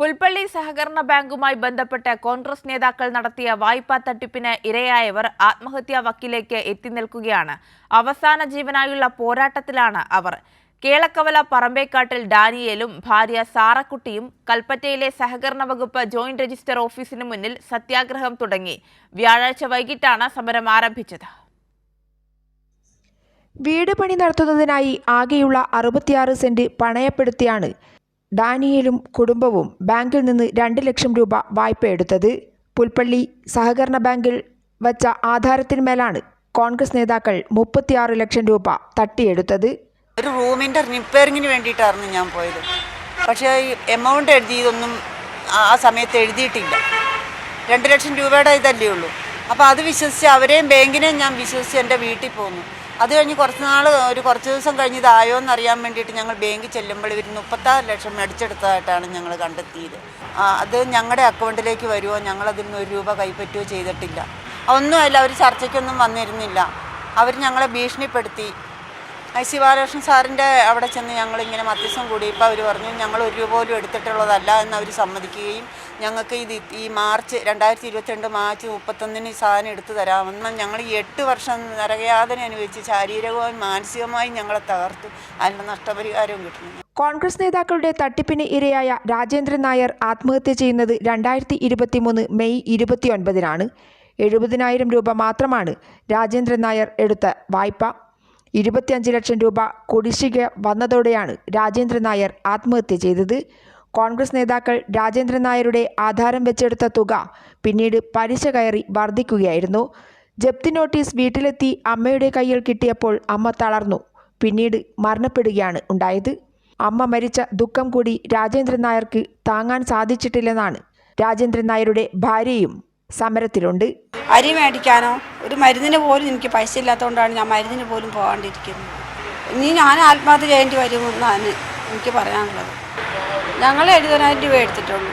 പുൽപ്പള്ളി സഹകരണ ബാങ്കുമായി ബന്ധപ്പെട്ട് കോൺഗ്രസ് നേതാക്കൾ നടത്തിയ വായ്പാ തട്ടിപ്പിന് ഇരയായവർ ആത്മഹത്യാ വക്കിലേക്ക് എത്തി നിൽക്കുകയാണ്. അവസാന ജീവനായുള്ള പോരാട്ടത്തിലാണ് അവർ. കേളക്കവല പറമ്പേക്കാട്ടിൽ ഡാനിയേലും ഭാര്യ സാറക്കുട്ടിയും കൽപ്പറ്റയിലെ സഹകരണ വകുപ്പ് ജോയിന്റ് രജിസ്റ്റർ ഓഫീസിന് മുന്നിൽ സത്യാഗ്രഹം തുടങ്ങി. വ്യാഴാഴ്ച വൈകിട്ടാണ് സമരം ആരംഭിച്ചത്. വീട് പണി നടത്തുന്നതിനായി ആകെയുള്ള അറുപത്തിയാറ് സെന്റ് പണയപ്പെടുത്തിയാണ് ഡാനിയലും കുടുംബവും ബാങ്കിൽ നിന്ന് രണ്ട് ലക്ഷം രൂപ വായ്പ എടുത്തത് പുൽപ്പള്ളി സഹകരണ ബാങ്കിൽ വച്ച ആധാരത്തിന്മേലാണ് കോൺഗ്രസ് നേതാക്കൾ മുപ്പത്തിയാറ് ലക്ഷം രൂപ തട്ടിയെടുത്തത്. ഒരു റൂമിന്റെ റിപ്പയറിങ്ങിന് വേണ്ടിയിട്ടായിരുന്നു ഞാൻ പോയത്. പക്ഷേ എമൗണ്ട് എഴുതിയതൊന്നും ആ സമയത്ത് എഴുതിയിട്ടില്ല. രണ്ട് ലക്ഷം രൂപയുടെ ഇതല്ലേ ഉള്ളൂ. അപ്പോൾ അത് വിശ്വസിച്ച് അവരെയും ബാങ്കിനെയും ഞാൻ വിശ്വസിച്ച് എന്റെ വീട്ടിൽ പോന്നു. അത് കഴിഞ്ഞ് കുറച്ച് നാൾ ഒരു കുറച്ച് ദിവസം കഴിഞ്ഞ് ഇതായോ എന്നറിയാൻ വേണ്ടിയിട്ട് ഞങ്ങൾ ബാങ്കിൽ ചെല്ലുമ്പോൾ ഇവർ മുപ്പത്താറ് ലക്ഷം മേടിച്ചെടുത്തതായിട്ടാണ് ഞങ്ങൾ കണ്ടെത്തിയത്. അത് ഞങ്ങളുടെ അക്കൗണ്ടിലേക്ക് വരുമോ ഞങ്ങളതിൽ നിന്ന് ഒരു രൂപ കൈപ്പറ്റുകയോ ചെയ്തിട്ടില്ല. ഒന്നുമല്ല അവർ ചർച്ചയ്ക്കൊന്നും വന്നിരുന്നില്ല. അവർ ഞങ്ങളെ ഭീഷണിപ്പെടുത്തി. സി ബാലകൃഷ്ണൻ സാറിന്റെ അവിടെ ചെന്ന് ഞങ്ങളിങ്ങനെ മധ്യസ്ഥം കൂടിയപ്പോൾ അവർ പറഞ്ഞു ഞങ്ങൾ ഒരു രൂപ പോലും എടുത്തിട്ടുള്ളതല്ല എന്ന് അവർ സമ്മതിക്കുകയും ഞങ്ങൾക്ക് ഇത് ഈ മാർച്ച് രണ്ടായിരത്തി ഇരുപത്തിരണ്ട് മാർച്ച് മുപ്പത്തൊന്നിന് സാധനം എടുത്തു തരാമെന്ന് ഞങ്ങൾ ഈ എട്ട് വർഷം നരകയാതന അനുഭവിച്ച് ശാരീരികമായും മാനസികമായും ഞങ്ങളെ തകർത്തു. അതിന്റെ നഷ്ടപരിഹാരവും കിട്ടുന്നു. കോൺഗ്രസ് നേതാക്കളുടെ തട്ടിപ്പിന് ഇരയായ രാജേന്ദ്രൻ നായർ ആത്മഹത്യ ചെയ്യുന്നത് രണ്ടായിരത്തി ഇരുപത്തിമൂന്ന് മെയ് ഇരുപത്തിയൊൻപതിനാണ്. എഴുപതിനായിരം രൂപ മാത്രമാണ് രാജേന്ദ്രൻ നായർ എടുത്ത വായ്പ. ഇരുപത്തിയഞ്ച് ലക്ഷം രൂപ കുടിശ്ശിക വന്നതോടെയാണ് രാജേന്ദ്രൻ നായർ ആത്മഹത്യ ചെയ്തത്. കോൺഗ്രസ് നേതാക്കൾ രാജേന്ദ്രൻ നായരുടെ ആധാരം വെച്ചെടുത്ത തുക പിന്നീട് പലിശ കയറി വർദ്ധിക്കുകയായിരുന്നു. ജപ്തി നോട്ടീസ് വീട്ടിലെത്തി അമ്മയുടെ കയ്യിൽ കിട്ടിയപ്പോൾ അമ്മ തളർന്നു. പിന്നീട് മരണപ്പെടുകയാണ് ഉണ്ടായത്. അമ്മ മരിച്ച ദുഃഖം കൂടി രാജേന്ദ്രൻ നായർക്ക് താങ്ങാൻ സാധിച്ചിട്ടില്ലെന്നാണ് രാജേന്ദ്രൻ നായരുടെ ഭാര്യയും സമരത്തിലുണ്ട്. അരി മേടിക്കാനോ? ഒരു മരുന്നിന് പോലും എനിക്ക് പൈസ ഇല്ലാത്തതുകൊണ്ടാണ് ഞാൻ മരുന്നിന് പോലും പോകാണ്ടിരിക്കുന്നത്. ഇനി ഞാൻ ആത്മഹത്യ ചെയ്യേണ്ടി വരുമെന്നാണ് എനിക്ക് പറയാനുള്ളത്. ഞങ്ങൾ എഴുപതിനായിരം രൂപ എടുത്തിട്ടുള്ളൂ.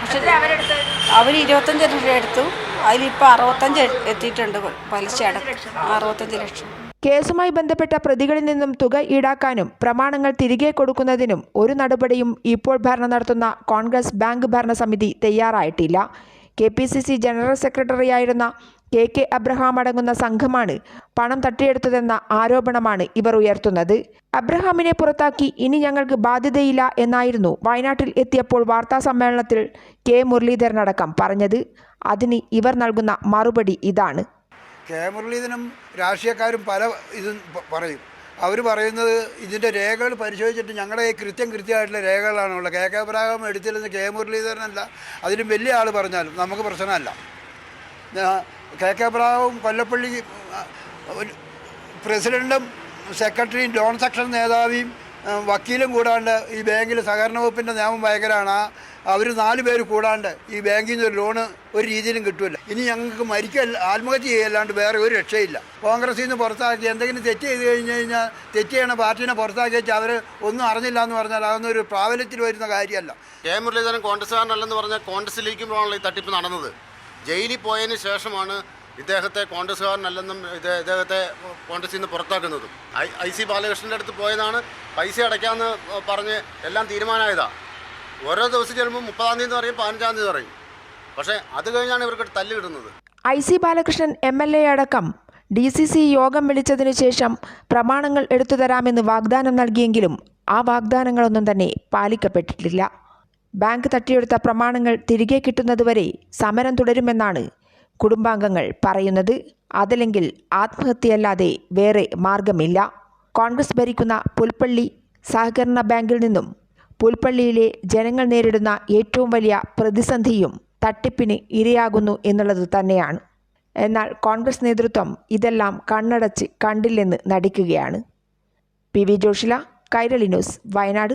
പക്ഷേ അവർ ഇരുപത്തഞ്ച് ലക്ഷം എടുത്തു. അതിലിപ്പോൾ അറുപത്തഞ്ച് എത്തിയിട്ടുണ്ട് പലിശ അടക്കം. അറുപത്തഞ്ച് ലക്ഷം. കേസുമായി ബന്ധപ്പെട്ട പ്രതികളിൽ നിന്നും തുക ഈടാക്കാനും പ്രമാണങ്ങൾ തിരികെ കൊടുക്കുന്നതിനും ഒരു നടപടിയും ഇപ്പോൾ ഭരണം നടത്തുന്ന കോൺഗ്രസ് ബാങ്ക് ഭരണസമിതി തയ്യാറായിട്ടില്ല. K P C C general സെക്രട്ടറിയായിരുന്ന കെ കെ അബ്രഹാം അടങ്ങുന്ന സംഘമാണ് പണം തട്ടിയെടുത്തതെന്ന ആരോപണമാണ് ഇവർ ഉയർത്തുന്നത്. അബ്രഹാമിനെ പുറത്താക്കി ഇനി ഞങ്ങൾക്ക് ബാധ്യതയില്ല എന്നായിരുന്നു വയനാട്ടിൽ എത്തിയപ്പോൾ വാർത്താ സമ്മേളനത്തിൽ കെ മുരളീധരൻ മുരളീധരനടക്കം പറഞ്ഞത്. അതിന് ഇവർ നൽകുന്ന മറുപടി ഇതാണ്. കെ മുരളീധരനും രാഷ്ട്രീയക്കാരും പല ഇതും പറയും. അവർ പറയുന്നത് ഇതിന്റെ രേഖകൾ പരിശോധിച്ചിട്ട് ഞങ്ങളുടെ ഈ കൃത്യം കൃത്യമായിട്ടുള്ള രേഖകളാണുള്ളത് കെ കെ അബ്രഹാം എടുത്തിരുന്ന കെ മുരളീധരനല്ല. അതിലും വലിയ ആൾ പറഞ്ഞാലും നമുക്ക് പ്രശ്നമല്ല. കെ കെ പ്രാവും കൊല്ലപ്പള്ളി പ്രസിഡന്റും സെക്രട്ടറിയും ലോൺ സെക്ഷൻ നേതാവിയും വക്കീലും കൂടാണ്ട് ഈ ബാങ്കിൽ സഹകരണ വകുപ്പിന്റെ നിയമം ഭയങ്കരമാണ് അവർ നാല് പേര് കൂടാണ്ട് ഈ ബാങ്കിൽ നിന്ന് ഒരു ലോണ് ഒരു രീതിയിലും കിട്ടില്ല ഇനി ഞങ്ങൾക്ക് മരിക്കല്ല ആത്മഹത്യ ചെയ്യല്ലാണ്ട് വേറെ ഒരു രക്ഷയില്ല. കോൺഗ്രസിൽ നിന്ന് പുറത്താക്കി എന്തെങ്കിലും തെറ്റ് ചെയ്ത് കഴിഞ്ഞ് കഴിഞ്ഞാൽ തെറ്റ് ചെയ്യണ പാർട്ടീനെ പുറത്താക്കി വെച്ചാൽ അവർ ഒന്നും അറിഞ്ഞില്ല എന്ന് പറഞ്ഞാൽ അതൊന്നും ഒരു പ്രാബല്യത്തിൽ വരുന്ന കാര്യമല്ല. കെ മുരളീധരൻ കോൺഗ്രസ്സുകാരനല്ലെന്ന് പറഞ്ഞാൽ കോൺഗ്രസിലേക്കുമ്പോഴാണല്ലോ ഈ തട്ടിപ്പ് നടന്നത്. ജയിലിൽ പോയതിന് ശേഷമാണ് ഇദ്ദേഹത്തെ കോൺഗ്രസ്സുകാരനല്ലെന്നും ഇദ്ദേഹത്തെ കോൺഗ്രസിൽ നിന്ന് പുറത്താക്കുന്നതും. ഐ ഐ സി ബാലകൃഷ്ണന്റെ അടുത്ത് പോയതാണ് പൈസ അടയ്ക്കാമെന്ന് പറഞ്ഞ് എല്ലാം തീരുമാനമായതാണ് ഓരോ ദിവസം ചെല്ലുമ്പോൾ മുപ്പതാം തീയതി പറയും പതിനഞ്ചാം തീയതി പറയും. പക്ഷേ അത് കഴിഞ്ഞാണ് ഇവർക്ക് തല്ല് കിട്ടുന്നത്. I C Balakrishnan M L A അടക്കം ഡി സി സി യോഗം വിളിച്ചതിനു ശേഷം പ്രമാണങ്ങൾ എടുത്തു തരാമെന്ന് വാഗ്ദാനം നൽകിയെങ്കിലും ആ വാഗ്ദാനങ്ങളൊന്നും തന്നെ പാലിക്കപ്പെട്ടിട്ടില്ല. ബാങ്ക് തട്ടിയെടുത്ത പ്രമാണങ്ങൾ തിരികെ കിട്ടുന്നതുവരെ സമരം തുടരുമെന്നാണ് കുടുംബാംഗങ്ങൾ പറയുന്നത്. അതല്ലെങ്കിൽ ആത്മഹത്യയല്ലാതെ വേറെ മാർഗമില്ല. കോൺഗ്രസ് ഭരിക്കുന്ന പുൽപ്പള്ളി സഹകരണ ബാങ്കിൽ നിന്നും പുൽപ്പള്ളിയിലെ ജനങ്ങൾ നേരിടുന്ന ഏറ്റവും വലിയ പ്രതിസന്ധിയും തട്ടിപ്പിന് ഇരയാകുന്നു എന്നുള്ളത് തന്നെയാണ്. എന്നാൽ കോൺഗ്രസ് നേതൃത്വം ഇതെല്ലാം കണ്ണടച്ച് കണ്ടില്ലെന്ന് നടിക്കുകയാണ്. P V Joshila Kairali news Wayanad.